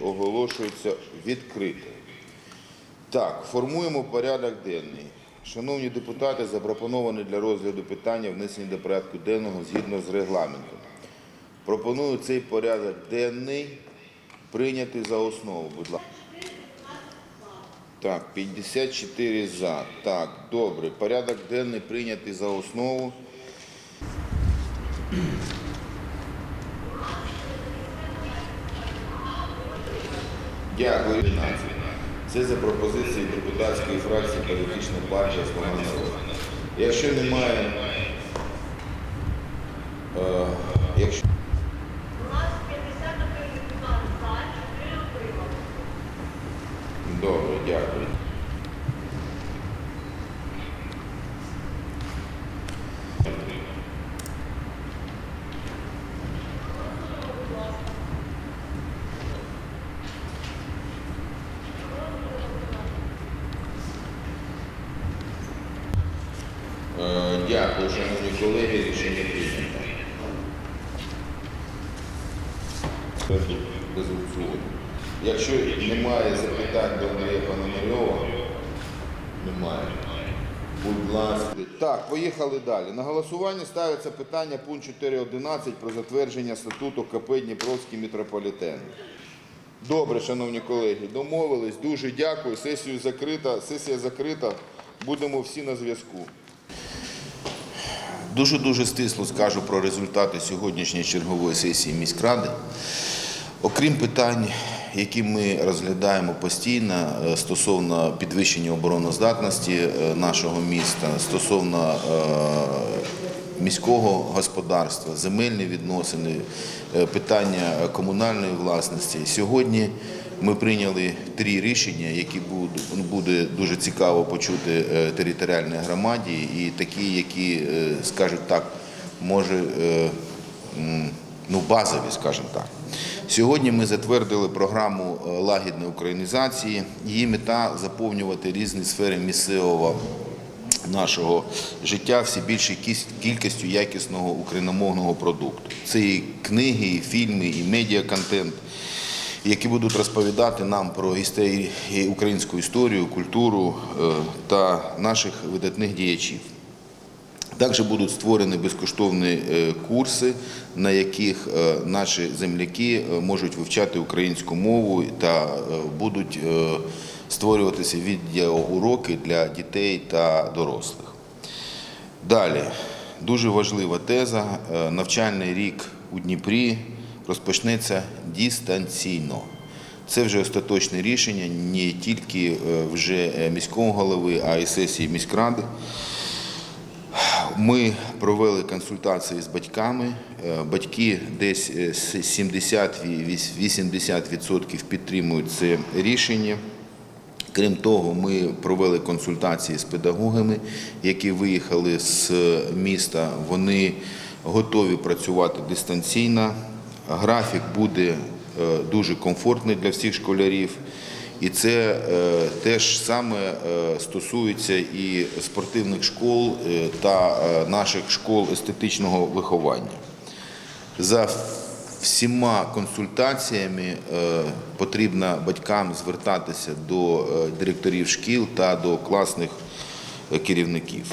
оголошується відкритою. Так, формуємо порядок денний. Шановні депутати, запропоноване для розгляду питання внесені до порядку денного згідно з регламентом. Пропоную цей порядок денний прийняти за основу, будь ласка. Так, 54 за. Так, добре. Порядок денний прийнятий за основу. Дякую. Це за пропозиції депутатської фракції політичної партії «Слуга народу». Якщо немає, е, якщо У нас 51 депутат за, 4 отримали. Добре, дякую. Е, Дякую, шановні колеги, рішення прийнято. Якщо немає запитань до Андрія Пономарьова, немає. Будь ласка. Так, поїхали далі. На голосування ставиться питання пункт 4.11 про затвердження статуту КП Дніпровський метрополітен. Добре, шановні колеги, домовились. Дуже дякую. Сесію закрита. Сесія закрита. Будемо всі на зв'язку. Дуже-дуже стисло скажу про результати сьогоднішньої чергової сесії міськради. Окрім питань, які ми розглядаємо постійно е, стосовно підвищення обороноздатності е, нашого міста, стосовно е, міського господарства, земельні відносини, питання комунальної власності. Сьогодні ми прийняли три рішення, які ну, буде дуже цікаво почути е, територіальній громаді, і такі, які, е, скажуть так, може. е, ну, базові, скажімо так. Сьогодні ми затвердили програму лагідної українізації. Її мета заповнювати різні сфери місцевого нашого життя все більшою кіс- кількістю якісного україномовного продукту. Це і книги, і фільми, і медіаконтент, які будуть розповідати нам про українську історію, культуру е, та наших видатних діячів. Також будуть створені безкоштовні е, курси, на яких е, наші земляки можуть вивчати українську мову та будуть створюватися відеоуроки для дітей та дорослих. Далі, дуже важлива теза. Навчальний рік у Дніпрі розпочнеться дистанційно. Це вже остаточне рішення не тільки е, вже е, міського голови, а й сесії міськради. Ми провели консультації з батьками. Е, Батьки десь е, 70-80% підтримують це рішення. Крім того, ми провели консультації з педагогами, які виїхали з міста. Вони готові працювати дистанційно. Графік буде е, дуже комфортний для всіх школярів. І це е, теж саме е, стосується і спортивних школ та наших школ естетичного виховання. За всіма консультаціями потрібно батькам звертатися до директорів шкіл та до класних керівників.